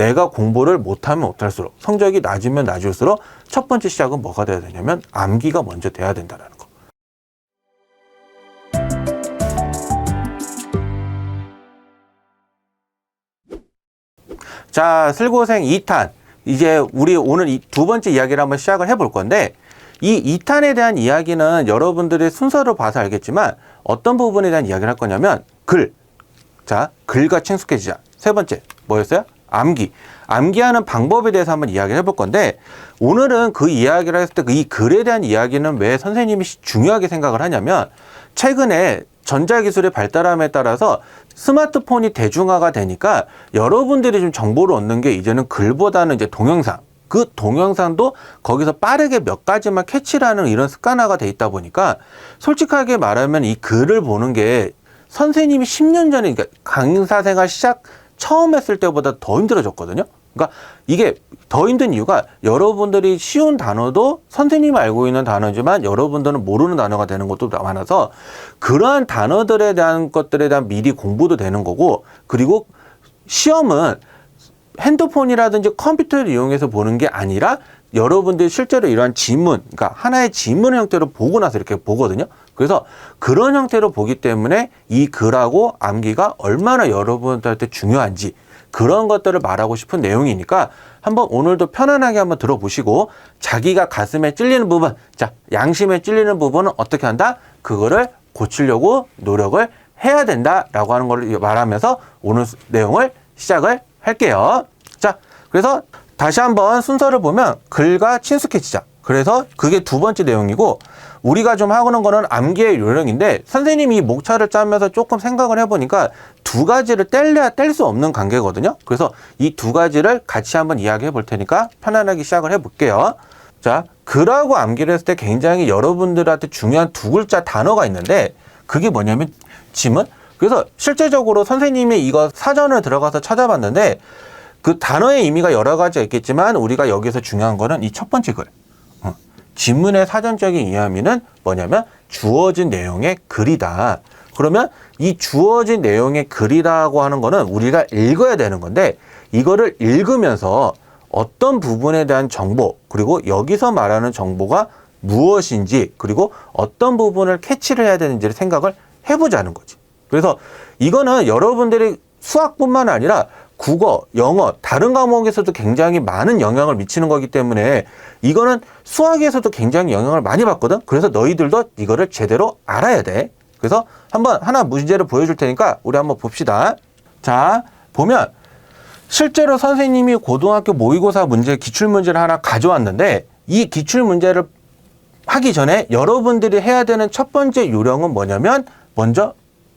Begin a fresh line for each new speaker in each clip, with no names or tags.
내가 공부를 못하면 못할수록 성적이 낮으면 낮을수록 첫 번째 시작은 뭐가 돼야 되냐면 암기가 먼저 돼야 된다라는 거. 자, 슬고생 2탄. 이제 우리 오늘 이 두 번째 이야기를 한번 시작을 해볼 건데 이 2탄에 대한 이야기는 여러분들의 순서로 봐서 알겠지만 어떤 부분에 대한 이야기를 할 거냐면 글. 자, 글과 친숙해지자. 세 번째, 뭐였어요? 암기. 암기하는 방법에 대해서 한번 이야기를 해볼 건데 오늘은 그 이야기를 했을 때 이 글에 대한 이야기는 왜 선생님이 시- 중요하게 생각을 하냐면 최근에 전자기술의 발달함에 따라서 스마트폰이 대중화가 되니까 여러분들이 좀 정보를 얻는 게 이제는 글보다는 이제 동영상 그 동영상도 거기서 빠르게 몇 가지만 캐치를 하는 이런 습관화가 돼 있다 보니까 솔직하게 말하면 이 글을 보는 게 선생님이 10년 전에 그러니까 강사 생활 시작 처음 했을 때보다 더 힘들어졌거든요. 그러니까 이게 더 힘든 이유가 여러분들이 쉬운 단어도 선생님이 알고 있는 단어지만 여러분들은 모르는 단어가 되는 것도 많아서 그러한 단어들에 대한 것들에 대한 미리 공부도 되는 거고 그리고 시험은 핸드폰이라든지 컴퓨터를 이용해서 보는 게 아니라 여러분들이 실제로 이러한 지문, 그러니까 하나의 지문 형태로 보고 나서 이렇게 보거든요. 그래서 그런 형태로 보기 때문에 이 글하고 암기가 얼마나 여러분들한테 중요한지 그런 것들을 말하고 싶은 내용이니까 한번 오늘도 편안하게 한번 들어보시고 자기가 가슴에 찔리는 부분, 자, 양심에 찔리는 부분은 어떻게 한다? 그거를 고치려고 노력을 해야 된다라고 하는 걸 말하면서 오늘 수- 내용을 시작을 할게요. 자, 그래서 다시 한번 순서를 보면 글과 친숙해지자. 그래서 그게 두 번째 내용이고 우리가 좀 하고는 거는 암기의 요령인데 선생님이 이 목차를 짜면서 조금 생각을 해보니까 두 가지를 뗄래야 뗄 수 없는 관계거든요. 그래서 이 두 가지를 같이 한번 이야기해 볼 테니까 편안하게 시작을 해볼게요. 자, 글하고 암기를 했을 때 굉장히 여러분들한테 중요한 두 글자 단어가 있는데 그게 뭐냐면 지문? 그래서 실제적으로 선생님이 이거 사전을 들어가서 찾아봤는데 그 단어의 의미가 여러 가지가 있겠지만 우리가 여기서 중요한 거는 이 첫 번째 글. 어. 지문의 사전적인 이해함이는 뭐냐면 주어진 내용의 글이다. 그러면 이 주어진 내용의 글이라고 하는 거는 우리가 읽어야 되는 건데 이거를 읽으면서 어떤 부분에 대한 정보 그리고 여기서 말하는 정보가 무엇인지 그리고 어떤 부분을 캐치를 해야 되는지를 생각을 해보자는 거지. 그래서 이거는 여러분들이 수학뿐만 아니라 국어, 영어, 다른 과목에서도 굉장히 많은 영향을 미치는 거기 때문에 이거는 수학에서도 굉장히 영향을 많이 받거든. 그래서 너희들도 이거를 제대로 알아야 돼. 그래서 한번 하나 문제를 보여줄 테니까 우리 한번 봅시다. 자, 보면 실제로 선생님이 고등학교 모의고사 문제, 기출문제를 하나 가져왔는데 이 기출문제를 하기 전에 여러분들이 해야 되는 첫 번째 요령은 뭐냐면 먼저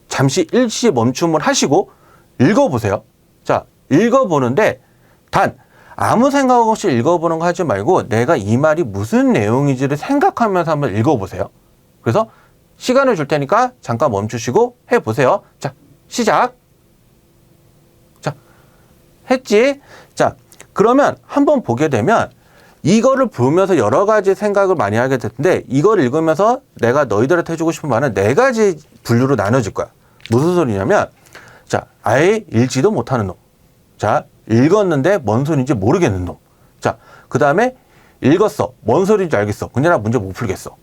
잠시 일시 멈춤을 하시고 읽어보세요. 자, 읽어보는데 단 아무 생각 없이 읽어보는 거 하지 말고 내가 이 말이 무슨 내용인지를 생각하면서 한번 읽어보세요. 그래서 시간을 줄 테니까 잠깐 멈추시고 해보세요. 자, 시작. 자, 했지? 자, 그러면 한번 보게 되면 이거를 보면서 여러 가지 생각을 많이 하게 됐는데 이걸 읽으면서 내가 너희들한테 해주고 싶은 말은 네 가지 분류로 나눠질 거야. 무슨 소리냐면 자, 아예 읽지도 못하는 놈. 자, 읽었는데 뭔 소리인지 모르겠는 놈. 자, 그 다음에 읽었어. 뭔 소리인지 알겠어. 근데 나 문제 못 풀겠어.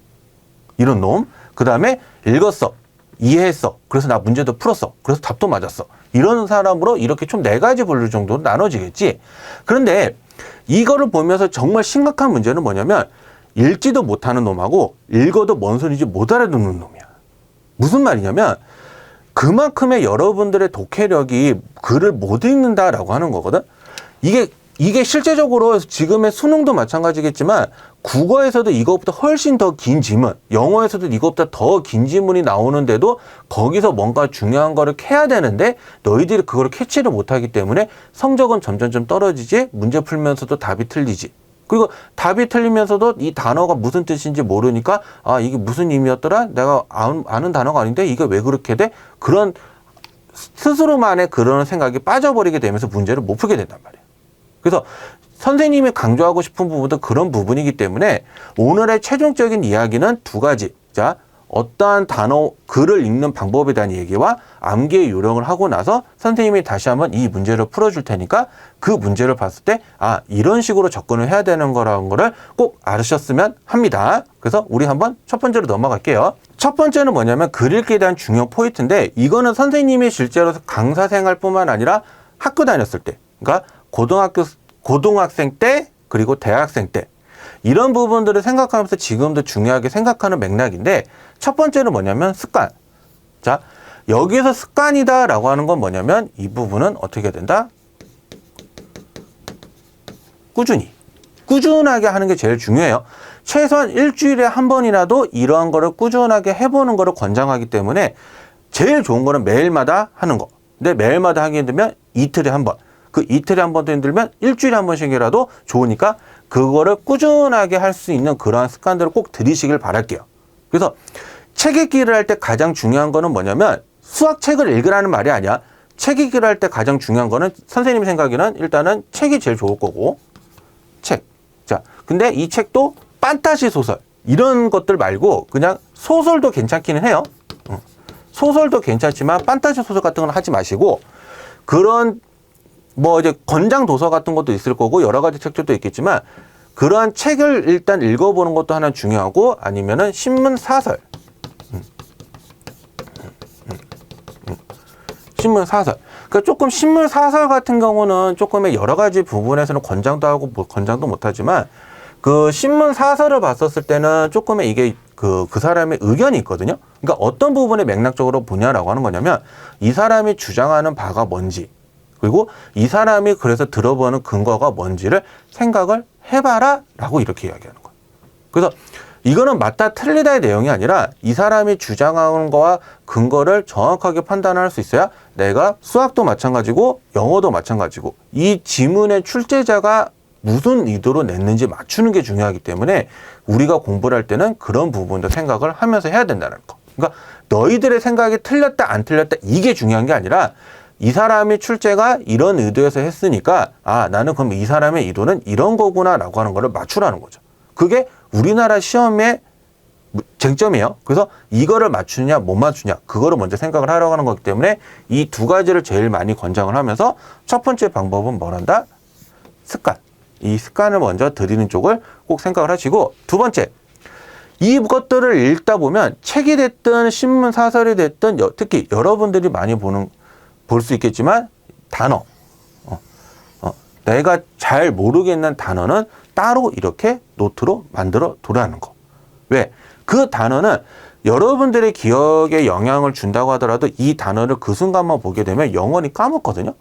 이런 놈. 그 다음에 읽었어. 이해했어. 그래서 나 문제도 풀었어. 그래서 답도 맞았어. 이런 사람으로 이렇게 총 네 가지 분류 정도로 나눠지겠지. 그런데 이거를 보면서 정말 심각한 문제는 뭐냐면 읽지도 못하는 놈하고 읽어도 뭔 소리인지 못 알아듣는 놈이야. 무슨 말이냐면 그만큼의 여러분들의 독해력이 글을 못 읽는다라고 하는 거거든. 이게 이게 실제적으로 지금의 수능도 마찬가지겠지만 국어에서도 이것보다 훨씬 더 긴 지문, 영어에서도 이것보다 더 긴 지문이 나오는데도 거기서 뭔가 중요한 거를 캐야 되는데 너희들이 그거를 캐치를 못하기 때문에 성적은 점점점 떨어지지 문제 풀면서도 답이 틀리지. 그리고 답이 틀리면서도 이 단어가 무슨 뜻인지 모르니까 아 이게 무슨 의미였더라 내가 아는, 단어가 아닌데 이게 왜 그렇게 돼 그런 스스로만의 그런 생각이 빠져버리게 되면서 문제를 못 풀게 된단 말이에요. 그래서 선생님이 강조하고 싶은 부분도 그런 부분이기 때문에 오늘의 최종적인 이야기는 두 가지. 자, 어떠한 단어, 글을 읽는 방법에 대한 얘기와 암기의 요령을 하고 나서 선생님이 다시 한번 이 문제를 풀어줄 테니까 그 문제를 봤을 때, 아, 이런 식으로 접근을 해야 되는 거라는 거를 꼭 알으셨으면 합니다. 그래서 우리 한번 첫 번째로 넘어갈게요. 첫 번째는 뭐냐면 글 읽기에 대한 중요 포인트인데, 이거는 선생님이 실제로 강사 생활뿐만 아니라 학교 다녔을 때, 그러니까 고등학교, 고등학생 때, 그리고 대학생 때, 이런 부분들을 생각하면서 지금도 중요하게 생각하는 맥락인데 첫 번째는 뭐냐면 습관. 자, 여기에서 습관이다라고 하는 건 뭐냐면 이 부분은 어떻게 된다? 꾸준히. 꾸준하게 하는 게 제일 중요해요. 최소한 일주일에 한 번이라도 이러한 거를 꾸준하게 해보는 거를 권장하기 때문에 제일 좋은 거는 매일마다 하는 거. 근데 매일마다 하기 힘들면 이틀에 한 번. 그 이틀에 한 번도 힘들면 일주일에 한 번씩이라도 좋으니까 그거를 꾸준하게 할 수 있는 그러한 습관들을 꼭 들이시길 바랄게요. 그래서 책 읽기를 할 때 가장 중요한 거는 뭐냐면 수학 책을 읽으라는 말이 아니야. 책 읽기를 할 때 가장 중요한 거는 선생님 생각에는 일단은 책이 제일 좋을 거고 책. 자, 근데 이 책도 판타지 소설 이런 것들 말고 그냥 소설도 괜찮기는 해요. 어. 소설도 괜찮지만 판타지 소설 같은 건 하지 마시고 그런 뭐 이제 권장 도서 같은 것도 있을 거고 여러 가지 책들도 있겠지만 그러한 책을 일단 읽어보는 것도 하나 중요하고 아니면은 신문 사설 음. 음. 음. 신문 사설. 그러니까 조금 신문 사설 같은 경우는 조금의 여러 가지 부분에서는 권장도 하고 뭐 권장도 못하지만 그 신문 사설을 봤었을 때는 조금의 이게 그, 그 사람의 의견이 있거든요. 그러니까 어떤 부분에 맥락적으로 보냐라고 하는 거냐면 이 사람이 주장하는 바가 뭔지 그리고 이 사람이 그래서 들어보는 근거가 뭔지를 생각을 해봐라 라고 이렇게 이야기하는 거예요. 그래서 이거는 맞다 틀리다의 내용이 아니라 이 사람이 주장하는 거와 근거를 정확하게 판단할 수 있어야 내가 수학도 마찬가지고 영어도 마찬가지고 이 지문의 출제자가 무슨 의도로 냈는지 맞추는 게 중요하기 때문에 우리가 공부를 할 때는 그런 부분도 생각을 하면서 해야 된다는 거. 그러니까 너희들의 생각이 틀렸다 안 틀렸다 이게 중요한 게 아니라 이 사람의 출제가 이런 의도에서 했으니까 아 나는 그럼 이 사람의 의도는 이런 거구나라고 하는 거를 맞추라는 거죠. 그게 우리나라 시험의 쟁점이에요. 그래서 이거를 맞추냐 못 맞추냐 그거를 먼저 생각을 하려고 하는 거기 때문에 이 두 가지를 제일 많이 권장을 하면서 첫 번째 방법은 뭐란다? 습관. 이 습관을 먼저 드리는 쪽을 꼭 생각을 하시고 두 번째 이것들을 읽다 보면 책이 됐든 신문 사설이 됐든 특히 여러분들이 많이 보는 볼 수 있겠지만 단어 어, 어, 내가 잘 모르겠는 단어는 따로 이렇게 노트로 만들어 두라는 거. 왜? 그 단어는 여러분들의 기억에 영향을 준다고 하더라도 이 단어를 그 순간만 보게 되면 영원히 까먹거든요.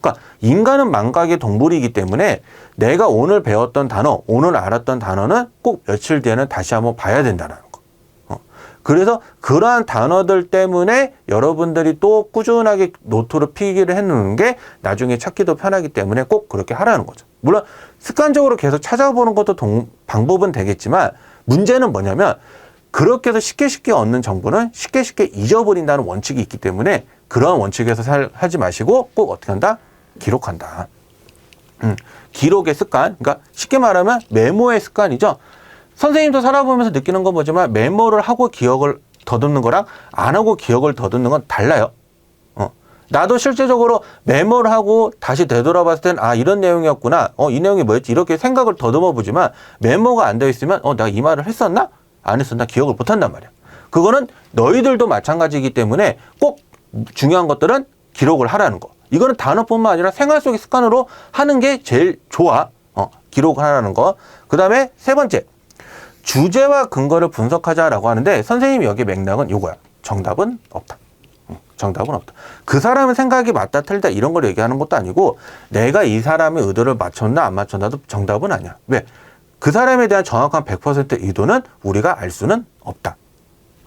그러니까 인간은 망각의 동물이기 때문에 내가 오늘 배웠던 단어, 오늘 알았던 단어는 꼭 며칠 뒤에는 다시 한번 봐야 된다는. 그래서 그러한 단어들 때문에 여러분들이 또 꾸준하게 노트로 필기를 해놓는 게 나중에 찾기도 편하기 때문에 꼭 그렇게 하라는 거죠. 물론 습관적으로 계속 찾아보는 것도 동, 방법은 되겠지만 문제는 뭐냐면 그렇게 해서 쉽게 쉽게 얻는 정보는 쉽게 쉽게 잊어버린다는 원칙이 있기 때문에 그런 원칙에서 살, 하지 마시고 꼭 어떻게 한다? 기록한다. 음, 기록의 습관. 그러니까 쉽게 말하면 메모의 습관이죠. 선생님도 살아보면서 느끼는 건 뭐지만 메모를 하고 기억을 더듬는 거랑 안 하고 기억을 더듬는 건 달라요. 어. 나도 실제적으로 메모를 하고 다시 되돌아봤을 땐 아, 이런 내용이었구나. 어, 이 내용이 뭐였지? 이렇게 생각을 더듬어 보지만 메모가 안 되어 있으면 어, 내가 이 말을 했었나? 안 했었나? 기억을 못 한단 말이야. 그거는 너희들도 마찬가지이기 때문에 꼭 중요한 것들은 기록을 하라는 거. 이거는 단어뿐만 아니라 생활 속의 습관으로 하는 게 제일 좋아. 어, 기록을 하라는 거. 그 다음에 세 번째. 주제와 근거를 분석하자라고 하는데 선생님이 여기 맥락은 요거야. 정답은 없다. 응, 정답은 없다. 그 사람의 생각이 맞다 틀리다 이런 걸 얘기하는 것도 아니고 내가 이 사람의 의도를 맞췄나 안 맞췄나도 정답은 아니야. 왜? 그 사람에 대한 정확한 100% 의도는 우리가 알 수는 없다.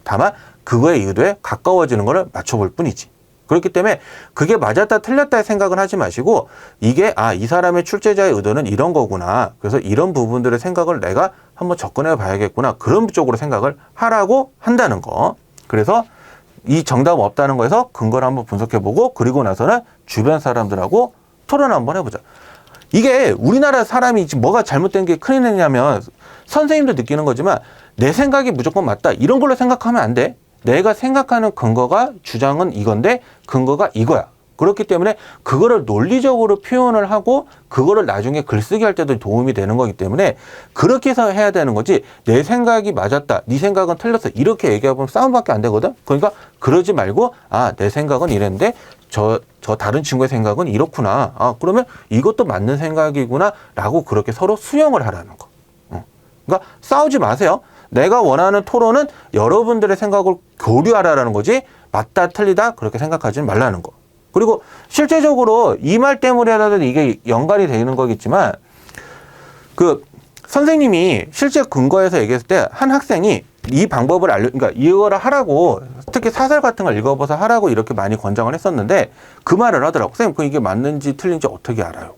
다만 그거의 의도에 가까워지는 것을 맞춰볼 뿐이지. 그렇기 때문에 그게 맞았다 틀렸다 생각을 하지 마시고 이게 아 이 사람의 출제자의 의도는 이런 거구나. 그래서 이런 부분들의 생각을 내가 한번 접근해 봐야겠구나. 그런 쪽으로 생각을 하라고 한다는 거. 그래서 이 정답 없다는 거에서 근거를 한번 분석해 보고 그리고 나서는 주변 사람들하고 토론 한번 해보자. 이게 우리나라 사람이 지금 뭐가 잘못된 게 큰일 났냐면 선생님도 느끼는 거지만 내 생각이 무조건 맞다. 이런 걸로 생각하면 안 돼. 내가 생각하는 근거가 주장은 이건데 근거가 이거야. 그렇기 때문에 그거를 논리적으로 표현을 하고 그거를 나중에 글쓰기 할 때도 도움이 되는 거기 때문에 그렇게 해서 해야 되는 거지 내 생각이 맞았다 네 생각은 틀렸어 이렇게 얘기하면 싸움밖에 안 되거든. 그러니까 그러지 말고 아 내 생각은 이랬는데 저, 저 다른 친구의 생각은 이렇구나. 아 그러면 이것도 맞는 생각이구나 라고 그렇게 서로 수용을 하라는 거. 어. 그러니까 싸우지 마세요. 내가 원하는 토론은 여러분들의 생각을 교류하라는 거지 맞다 틀리다 그렇게 생각하지 말라는 거 그리고 실제적으로 이 말 때문에라도 이게 연관이 되는 거겠지만 그 선생님이 실제 근거에서 얘기했을 때 한 학생이 이 방법을 알려, 그러니까 이거를 하라고 특히 사설 같은 걸 읽어봐서 하라고 이렇게 많이 권장을 했었는데 그 말을 하더라고. 선생님, 그 이게 맞는지 틀린지 어떻게 알아요?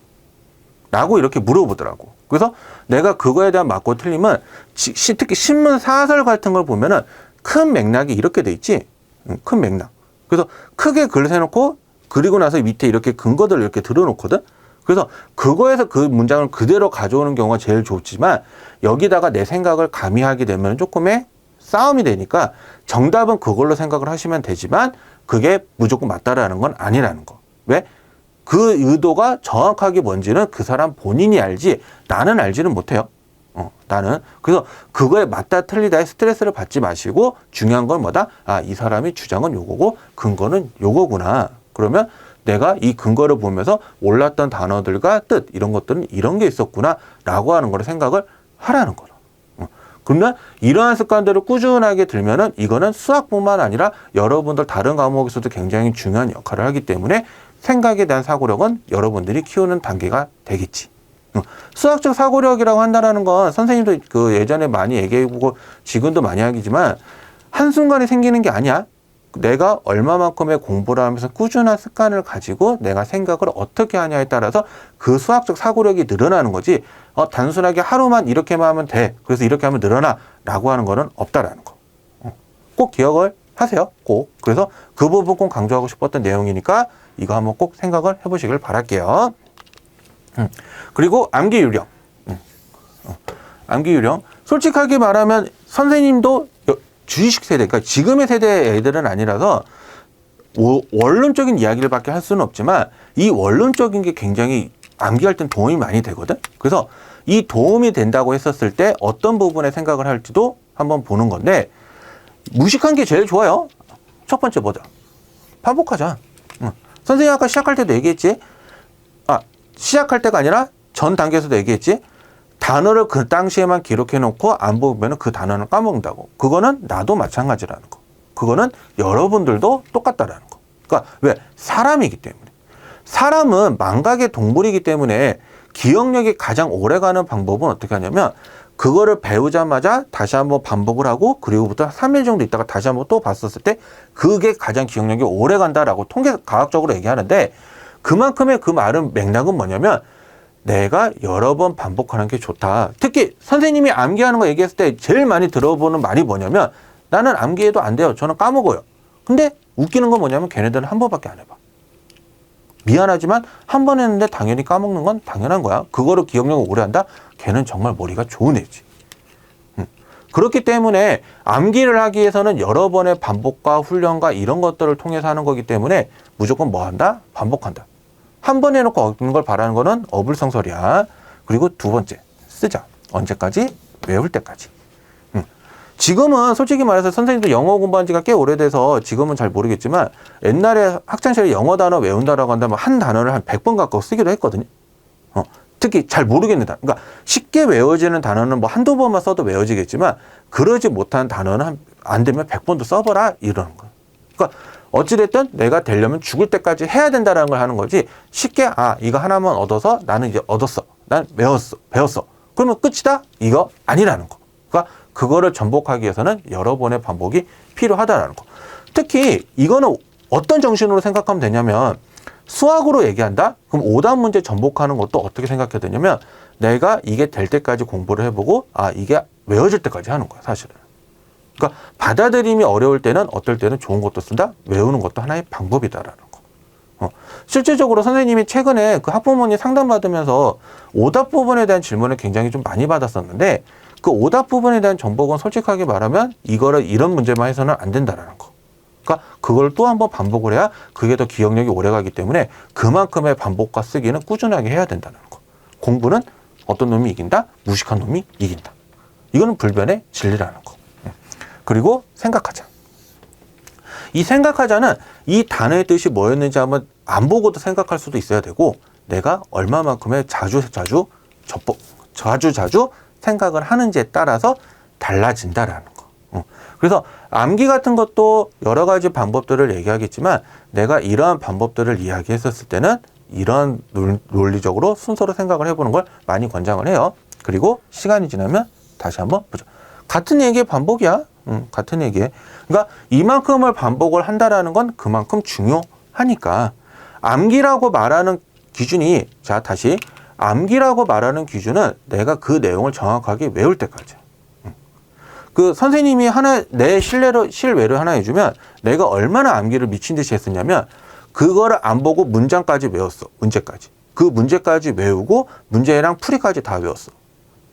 라고 이렇게 물어보더라고. 그래서 내가 그거에 대한 맞고 틀림은 특히 신문 사설 같은 걸 보면은 큰 맥락이 이렇게 돼 있지. 응, 큰 맥락. 그래서 크게 글을 해놓고 그리고 나서 밑에 이렇게 근거들을 이렇게 들어놓거든. 그래서 그거에서 그 문장을 그대로 가져오는 경우가 제일 좋지만 여기다가 내 생각을 가미하게 되면 조금의 싸움이 되니까 정답은 그걸로 생각을 하시면 되지만 그게 무조건 맞다라는 건 아니라는 거. 왜? 그 의도가 정확하게 뭔지는 그 사람 본인이 알지 나는 알지는 못해요. 어, 나는 그래서 그거에 맞다 틀리다에 스트레스를 받지 마시고 중요한 건 뭐다? 아, 이 사람이 주장은 요거고 근거는 요거구나. 그러면 내가 이 근거를 보면서 올랐던 단어들과 뜻 이런 것들은 이런 게 있었구나라고 하는 거를 생각을 하라는 거죠. 어. 그러면 이러한 습관들을 꾸준하게 들면은 이거는 수학뿐만 아니라 여러분들 다른 과목에서도 굉장히 중요한 역할을 하기 때문에 생각에 대한 사고력은 여러분들이 키우는 단계가 되겠지. 어, 수학적 사고력이라고 한다라는 건 선생님도 그 예전에 많이 얘기해보고 지금도 많이 하기지만 한순간에 생기는 게 아니야. 내가 얼마만큼의 공부를 하면서 꾸준한 습관을 가지고 내가 생각을 어떻게 하냐에 따라서 그 수학적 사고력이 늘어나는 거지. 어, 단순하게 하루만 이렇게만 하면 돼. 그래서 이렇게 하면 늘어나. 라고 하는 거는 없다라는 거. 어, 꼭 기억을 하세요. 꼭. 그래서 그 부분 꼭 강조하고 싶었던 내용이니까 이거 한번 꼭 생각을 해보시길 바랄게요. 음. 그리고 암기 유령. 음. 어. 암기 유령. 솔직하게 말하면 선생님도 여- 주의식 세대, 그러니까 지금의 세대 애들은 아니라서 오- 원론적인 이야기를 밖에 할 수는 없지만 이 원론적인 게 굉장히 암기할 땐 도움이 많이 되거든. 그래서 이 도움이 된다고 했었을 때 어떤 부분에 생각을 할지도 한번 보는 건데 무식한 게 제일 좋아요. 첫 번째 뭐죠? 반복하자. 응. 선생님 아까 시작할 때도 얘기했지. 아, 시작할 때가 아니라 전 단계에서도 얘기했지. 단어를 그 당시에만 기록해 놓고 안 보면 그 단어는 까먹는다고. 그거는 나도 마찬가지라는 거. 그거는 여러분들도 똑같다라는 거. 그러니까 왜? 사람이기 때문에. 사람은 망각의 동물이기 때문에 기억력이 가장 오래 가는 방법은 어떻게 하냐면 그거를 배우자마자 다시 한번 반복을 하고 그리고부터 3일 정도 있다가 다시 한번 또 봤었을 때 그게 가장 기억력이 오래 간다라고 통계 과학적으로 얘기하는데 그만큼의 그 말은 맥락은 뭐냐면 내가 여러 번 반복하는 게 좋다. 특히 선생님이 암기하는 거 얘기했을 때 제일 많이 들어보는 말이 뭐냐면 나는 암기해도 안 돼요. 저는 까먹어요. 근데 웃기는 건 뭐냐면 걔네들은 한 번밖에 안 해봐. 미안하지만 한 번 했는데 당연히 까먹는 건 당연한 거야. 그거를 기억력을 오래 한다? 걔는 정말 머리가 좋은 애지. 음. 그렇기 때문에 암기를 하기 위해서는 여러 번의 반복과 훈련과 이런 것들을 통해서 하는 거기 때문에 무조건 뭐 한다? 반복한다. 한 번 해놓고 얻는 걸 바라는 거는 어불성설이야. 그리고 두 번째, 쓰자. 언제까지? 외울 때까지. 음. 지금은 솔직히 말해서 선생님도 영어 공부한 지가 꽤 오래돼서 지금은 잘 모르겠지만 옛날에 학창시절에 영어 단어 외운다라고 한다면 한 단어를 한 100번 가까워 쓰기도 했거든요. 어, 특히 잘 모르겠는 단어. 그러니까 쉽게 외워지는 단어는 뭐 한두 번만 써도 외워지겠지만 그러지 못한 단어는 한, 안 되면 100번도 써봐라 이러는 거예요. 그러니까 어찌됐든 내가 되려면 죽을 때까지 해야 된다라는 걸 하는 거지 쉽게 아 이거 하나만 얻어서 나는 이제 얻었어. 난 외웠어 배웠어. 그러면 끝이다? 이거 아니라는 거. 그러니까 그거를 전복하기 위해서는 여러 번의 반복이 필요하다라는 거. 특히 이거는 어떤 정신으로 생각하면 되냐면 수학으로 얘기한다? 그럼 오답 문제 전복하는 것도 어떻게 생각해야 되냐면 내가 이게 될 때까지 공부를 해보고 아 이게 외워질 때까지 하는 거야 사실은 그러니까 받아들임이 어려울 때는 어떨 때는 좋은 것도 쓴다, 외우는 것도 하나의 방법이다라는 거. 어. 실제적으로 선생님이 최근에 그 학부모님 상담 받으면서 오답 부분에 대한 질문을 굉장히 좀 많이 받았었는데 그 오답 부분에 대한 정보건 솔직하게 말하면 이거를 이런 문제만 해서는 안 된다라는 거. 그러니까 그걸 또 한번 반복을 해야 그게 더 기억력이 오래 가기 때문에 그만큼의 반복과 쓰기는 꾸준하게 해야 된다는 거. 공부는 어떤 놈이 이긴다? 무식한 놈이 이긴다. 이거는 불변의 진리라는 거. 그리고 생각하자. 이 생각하자는 이 단어의 뜻이 뭐였는지 한번 안 보고도 생각할 수도 있어야 되고 내가 얼마만큼의 자주 자주 접복 자주 자주 생각을 하는지에 따라서 달라진다라는 거. 어. 그래서 암기 같은 것도 여러 가지 방법들을 얘기하겠지만 내가 이러한 방법들을 이야기했었을 때는 이런 논- 논리적으로 순서로 생각을 해보는 걸 많이 권장을 해요. 그리고 시간이 지나면 다시 한번 보죠. 같은 얘기의 반복이야. 음, 같은 얘기. 그러니까 이만큼을 반복을 한다라는 건 그만큼 중요하니까 암기라고 말하는 기준이 자 다시 암기라고 말하는 기준은 내가 그 내용을 정확하게 외울 때까지. 음. 그 선생님이 하나 내 실례로 실외를 하나 해주면 내가 얼마나 암기를 미친 듯이 했었냐면 그거를 안 보고 문장까지 외웠어 문제까지 그 문제까지 외우고 문제랑 풀이까지 다 외웠어.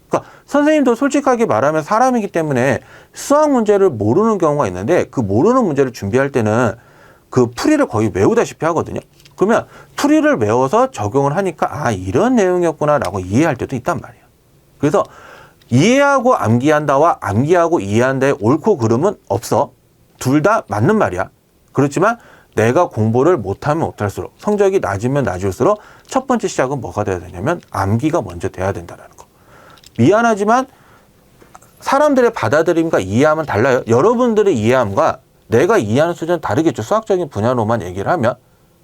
그러니까 선생님도 솔직하게 말하면 사람이기 때문에 수학 문제를 모르는 경우가 있는데 그 모르는 문제를 준비할 때는 그 풀이를 거의 외우다시피 하거든요. 그러면 풀이를 외워서 적용을 하니까 아 이런 내용이었구나라고 이해할 때도 있단 말이에요. 그래서 이해하고 암기한다와 암기하고 이해한다의 옳고 그름은 없어. 둘 다 맞는 말이야. 그렇지만 내가 공부를 못하면 못할수록 성적이 낮으면 낮을수록 첫 번째 시작은 뭐가 돼야 되냐면 암기가 먼저 돼야 된다라는 거. 미안하지만 사람들의 받아들임과 이해함은 달라요. 여러분들의 이해함과 내가 이해하는 수준은 다르겠죠. 수학적인 분야로만 얘기를 하면.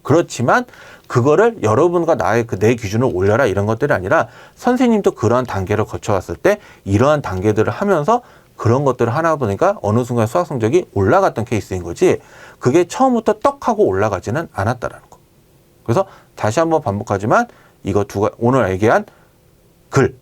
그렇지만 그거를 여러분과 나의 그 내 기준을 올려라 이런 것들이 아니라 선생님도 그러한 단계를 거쳐왔을 때 이러한 단계들을 하면서 그런 것들을 하나 보니까 어느 순간 수학 성적이 올라갔던 케이스인 거지 그게 처음부터 떡 하고 올라가지는 않았다라는 거. 그래서 다시 한번 반복하지만 이거 두 가 오늘 얘기한 글,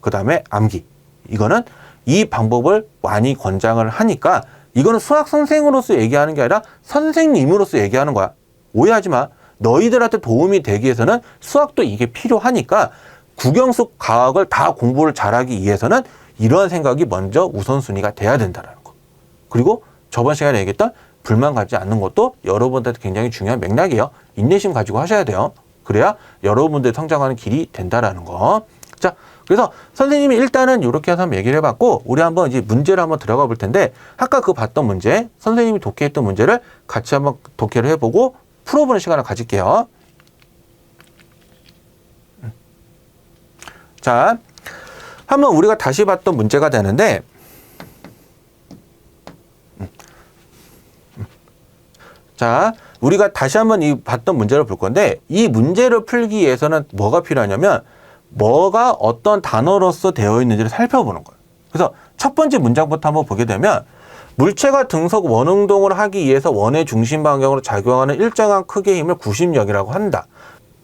그 다음에 암기. 이거는 이 방법을 많이 권장을 하니까 이거는 수학 선생으로서 얘기하는 게 아니라 선생님으로서 얘기하는 거야. 오해하지 마. 너희들한테 도움이 되기 위해서는 수학도 이게 필요하니까 국영수 과학을 다 공부를 잘하기 위해서는 이러한 생각이 먼저 우선순위가 돼야 된다는 거. 그리고 저번 시간에 얘기했던 불만 갖지 않는 것도 여러분들한테 굉장히 중요한 맥락이에요. 인내심 가지고 하셔야 돼요. 그래야 여러분들 성장하는 길이 된다라는 거. 자, 그래서 선생님이 일단은 이렇게 해서 한번 얘기를 해봤고, 우리 한번 이제 문제를 한번 들어가 볼 텐데, 아까 그 봤던 문제, 선생님이 독해했던 문제를 같이 한번 독해를 해보고 풀어보는 시간을 가질게요. 자, 한번 우리가 다시 봤던 문제가 되는데, 자, 우리가 다시 한번 이 봤던 문제를 볼 건데 이 문제를 풀기 위해서는 뭐가 필요하냐면 뭐가 어떤 단어로서 되어 있는지를 살펴보는 거예요. 그래서 첫 번째 문장부터 한번 보게 되면 물체가 등속 원운동을 하기 위해서 원의 중심 방향으로 작용하는 일정한 크기의 힘을 구심력이라고 한다.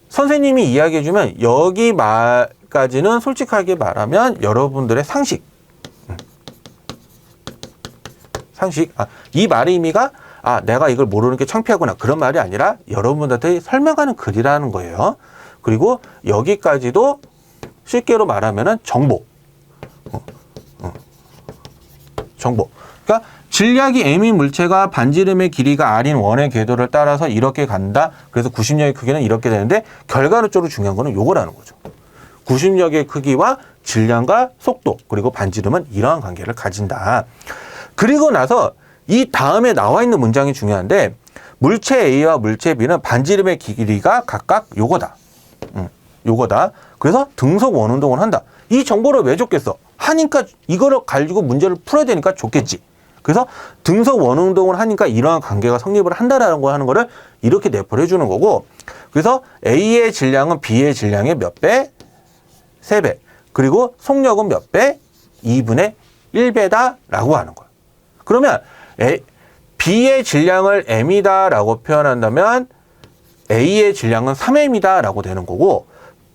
선생님이 이야기해주면 여기 말까지는 솔직하게 말하면 여러분들의 상식, 음. 상식. 아, 이 말의 의미가 아, 내가 이걸 모르는 게 창피하구나. 그런 말이 아니라 여러분들한테 설명하는 글이라는 거예요. 그리고 여기까지도 쉽게로 말하면은 정보. 어, 어. 정보. 그러니까 질량이 M인 물체가 반지름의 길이가 R인 원의 궤도를 따라서 이렇게 간다. 그래서 구심력의 크기는 이렇게 되는데 결과론적으로 중요한 거는 요거라는 거죠. 구심력의 크기와 질량과 속도 그리고 반지름은 이러한 관계를 가진다. 그리고 나서 이 다음에 나와 있는 문장이 중요한데 물체 A와 물체 B는 반지름의 길이가 각각 요거다. 음, 요거다. 그래서 등속 원운동을 한다. 이 정보를 왜 줬겠어? 하니까 이거를 가지고 문제를 풀어야 되니까 좋겠지. 그래서 등속 원운동을 하니까 이러한 관계가 성립을 한다라는 거 하는 거를 이렇게 내포해 주는 거고 그래서 A의 질량은 B의 질량의 몇 배? 세 배. 그리고 속력은 몇 배? 2분의 1배다 라고 하는 거야. 그러면 A, B의 질량을 M이다 라고 표현한다면 A의 질량은 3M이다 라고 되는 거고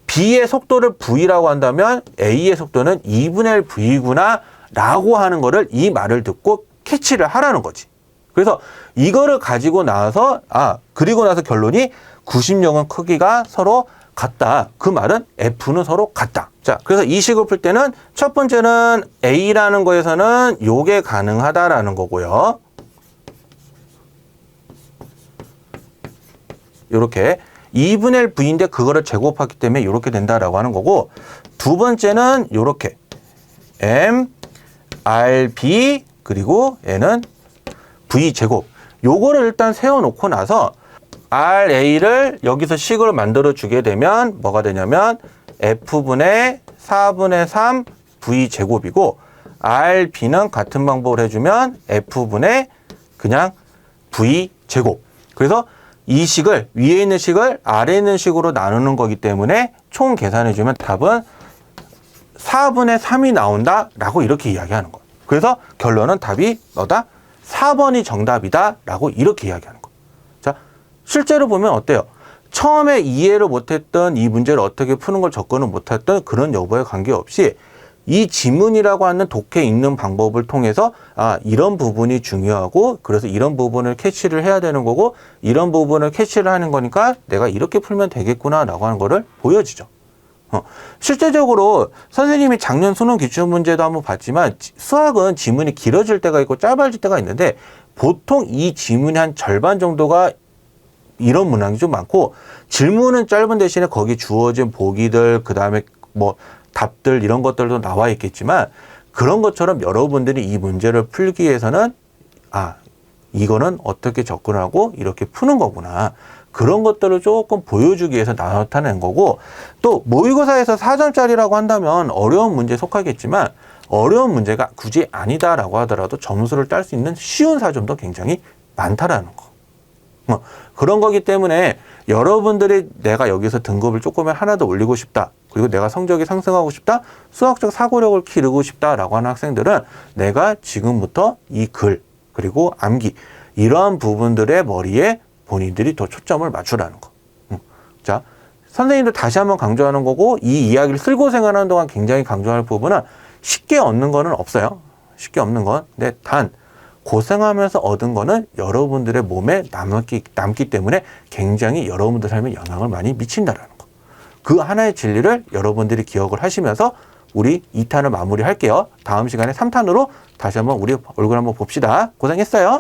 B의 속도를 V라고 한다면 A의 속도는 2분의 1 V구나 라고 하는 거를 이 말을 듣고 캐치를 하라는 거지. 그래서 이거를 가지고 나서 아 그리고 나서 결론이 구심력은 크기가 서로 같다. 그 말은 F는 서로 같다. 자, 그래서 이 식을 풀 때는 첫 번째는 A라는 거에서는 요게 가능하다라는 거고요. 요렇게 2분의 1 V인데 그거를 제곱하기 때문에 요렇게 된다라고 하는 거고 두 번째는 요렇게. M, R, B 그리고 얘는 V 제곱. 요거를 일단 세워놓고 나서 RA를 여기서 식으로 만들어 주게 되면 뭐가 되냐면 F분의 4분의 3 V 제곱이고 RB는 같은 방법을 해주면 F분의 그냥 V 제곱. 그래서 이 식을 위에 있는 식을 아래에 있는 식으로 나누는 거기 때문에 총 계산해 주면 답은 4분의 3이 나온다라고 이렇게 이야기하는 거예요. 그래서 결론은 답이 너다 4번이 정답이다라고 이렇게 이야기하는 거예요. 자, 실제로 보면 어때요? 처음에 이해를 못했던 이 문제를 어떻게 푸는 걸 접근을 못했던 그런 여부에 관계없이 이 지문이라고 하는 독해 읽는 방법을 통해서 아 이런 부분이 중요하고 그래서 이런 부분을 캐치를 해야 되는 거고 이런 부분을 캐치를 하는 거니까 내가 이렇게 풀면 되겠구나라고 하는 거를 보여주죠. 어, 실제적으로 선생님이 작년 수능 기출 문제도 한번 봤지만 지- 수학은 지문이 길어질 때가 있고 짧아질 때가 있는데 보통 이 지문이 한 절반 정도가 이런 문항이 좀 많고 질문은 짧은 대신에 거기 주어진 보기들 그 다음에 뭐 답들 이런 것들도 나와 있겠지만 그런 것처럼 여러분들이 이 문제를 풀기 위해서는 아 이거는 어떻게 접근하고 이렇게 푸는 거구나 그런 것들을 조금 보여주기 위해서 나타낸 거고 또 모의고사에서 4점짜리라고 한다면 어려운 문제에 속하겠지만 어려운 문제가 굳이 아니다라고 하더라도 점수를 딸 수 있는 쉬운 4점도 굉장히 많다라는 거. 뭐 그런 거기 때문에 여러분들이 내가 여기서 등급을 조금은 하나 더 올리고 싶다. 그리고 내가 성적이 상승하고 싶다. 수학적 사고력을 기르고 싶다라고 하는 학생들은 내가 지금부터 이 글 그리고 암기 이러한 부분들의 머리에 본인들이 더 초점을 맞추라는 거. 음. 자, 선생님도 다시 한번 강조하는 거고 이 이야기를 쓸고 생활하는 동안 굉장히 강조할 부분은 쉽게 얻는 거는 없어요. 쉽게 없는 건. 근데 단 고생하면서 얻은 거는 여러분들의 몸에 남기, 남기 때문에 굉장히 여러분들 삶에 영향을 많이 미친다라는 거. 그 하나의 진리를 여러분들이 기억을 하시면서 우리 2탄을 마무리할게요. 다음 시간에 3탄으로 다시 한번 우리 얼굴 한번 봅시다. 고생했어요.